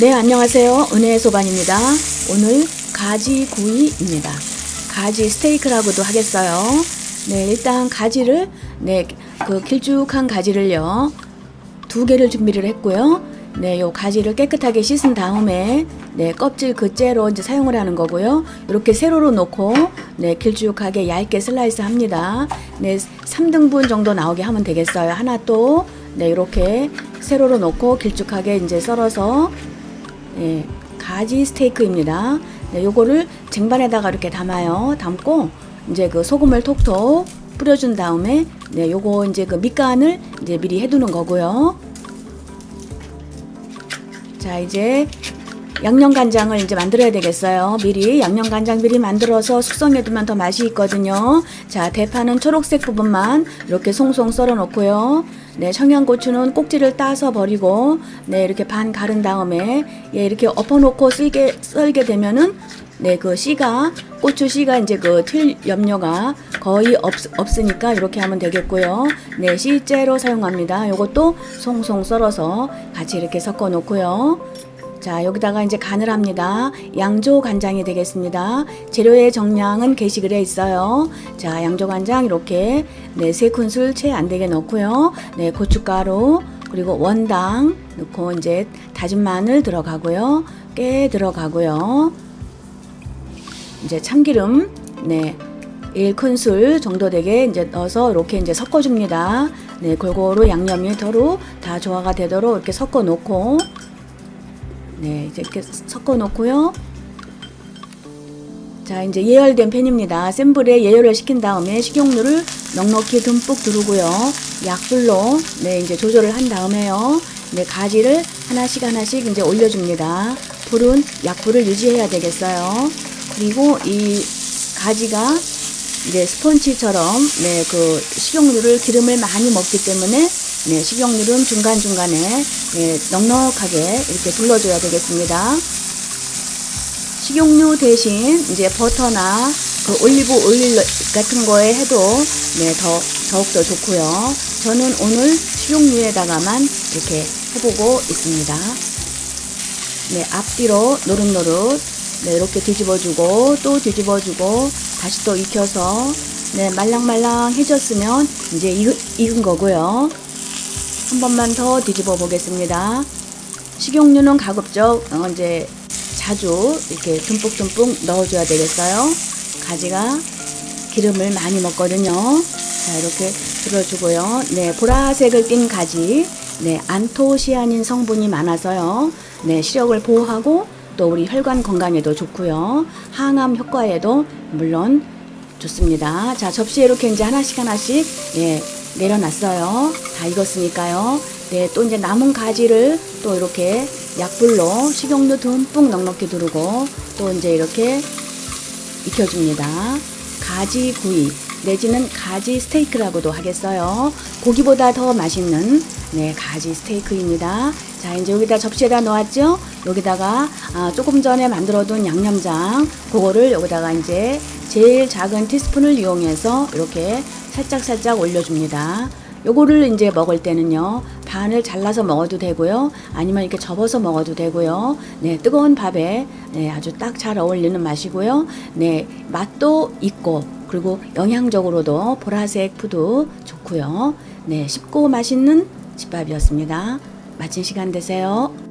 네, 안녕하세요. 은혜의 소반입니다. 오늘 가지 구이입니다. 가지 스테이크라고도 하겠어요. 네, 일단 가지를, 네, 그 길쭉한 가지를요, 두 개를 준비를 했고요. 네, 요 가지를 깨끗하게 씻은 다음에, 네, 껍질 그 째로 이제 사용을 하는 거고요. 이렇게 세로로 놓고, 네, 길쭉하게 얇게 슬라이스 합니다. 네, 3등분 정도 나오게 하면 되겠어요. 하나 또, 네, 이렇게 세로로 놓고 길쭉하게 이제 썰어서 예, 가지 스테이크입니다. 네, 요거를 쟁반에다가 이렇게 담아요. 담고 이제 그 소금을 톡톡 뿌려준 다음에 네, 요거 이제 그 밑간을 이제 미리 해두는 거고요. 자, 이제 양념 간장을 이제 만들어야 되겠어요. 미리 양념 간장 미리 만들어서 숙성해 두면 더 맛이 있거든요. 자, 대파는 초록색 부분만 이렇게 송송 썰어 놓고요. 네, 청양고추는 꼭지를 따서 버리고 네, 이렇게 반 가른 다음에 예, 이렇게 엎어 놓고 쓸게 썰게 되면은 네, 그 씨가 고추 씨가 이제 그틀 염료가 거의 없, 없으니까 이렇게 하면 되겠고요. 네, 씨째로 사용합니다. 요것도 송송 썰어서 같이 이렇게 섞어 놓고요. 자, 여기다가 이제 간을 합니다. 양조 간장이 되겠습니다. 재료의 정량은 게시글에 있어요. 자, 양조 간장 이렇게 네, 세 큰술 채 안 되게 넣고요. 네, 고춧가루 그리고 원당 넣고 이제 다진 마늘 들어가고요. 깨 들어가고요. 이제 참기름 네. 1큰술 정도 되게 이제 넣어서 이렇게 이제 섞어 줍니다. 네, 골고루 양념이 더로 다 조화가 되도록 이렇게 섞어 놓고 네, 이제 이렇게 섞어 놓고요. 자, 이제 예열된 팬입니다. 센 불에 예열을 시킨 다음에 식용유를 넉넉히 듬뿍 두르고요. 약불로 네, 이제 조절을 한 다음에요. 네, 가지를 하나씩 하나씩 이제 올려줍니다. 불은 약불을 유지해야 되겠어요. 그리고 이 가지가 이제 스펀지처럼 네, 그 식용유를 기름을 많이 먹기 때문에 네, 식용유는 중간중간에 네, 넉넉하게 이렇게 둘러줘야 되겠습니다. 식용유 대신 이제 버터나 그 올리브 오일 같은 거에 해도 네, 더 더욱더 좋고요. 저는 오늘 식용유에다가만 이렇게 해보고 있습니다. 네, 앞뒤로 노릇노릇 네, 이렇게 뒤집어주고 또 뒤집어주고 다시 또 익혀서 네, 말랑말랑해졌으면 이제 익은, 거고요. 한 번만 더 뒤집어 보겠습니다. 식용유는 가급적 어, 이제 자주 이렇게 듬뿍듬뿍 넣어줘야 되겠어요. 가지가 기름을 많이 먹거든요. 자, 이렇게 들어주고요. 네, 보라색을 띤 가지. 네, 안토시아닌 성분이 많아서요. 네, 시력을 보호하고 또 우리 혈관 건강에도 좋고요. 항암 효과에도 물론 좋습니다. 자, 접시에 이렇게 이제 하나씩 하나씩 예, 내려놨어요. 다 익었으니까요. 네, 또 이제 남은 가지를 또 이렇게 약불로 식용유 듬뿍 넉넉히 두르고 또 이제 이렇게 익혀줍니다. 가지 구이 내지는 가지 스테이크라고도 하겠어요. 고기보다 더 맛있는 네, 가지 스테이크입니다. 자, 이제 여기다 접시에다 놓았죠? 여기다가 아, 조금 전에 만들어둔 양념장 그거를 여기다가 이제 제일 작은 티스푼을 이용해서 이렇게 살짝 살짝 올려줍니다. 요거를 이제 먹을 때는요 반을 잘라서 먹어도 되고요 아니면 이렇게 접어서 먹어도 되고요 네 뜨거운 밥에 네 아주 딱 잘 어울리는 맛이고요 네 맛도 있고 그리고 영양적으로도 보라색 푸드 좋고요 네 쉽고 맛있는 집밥이었습니다 마친 시간 되세요.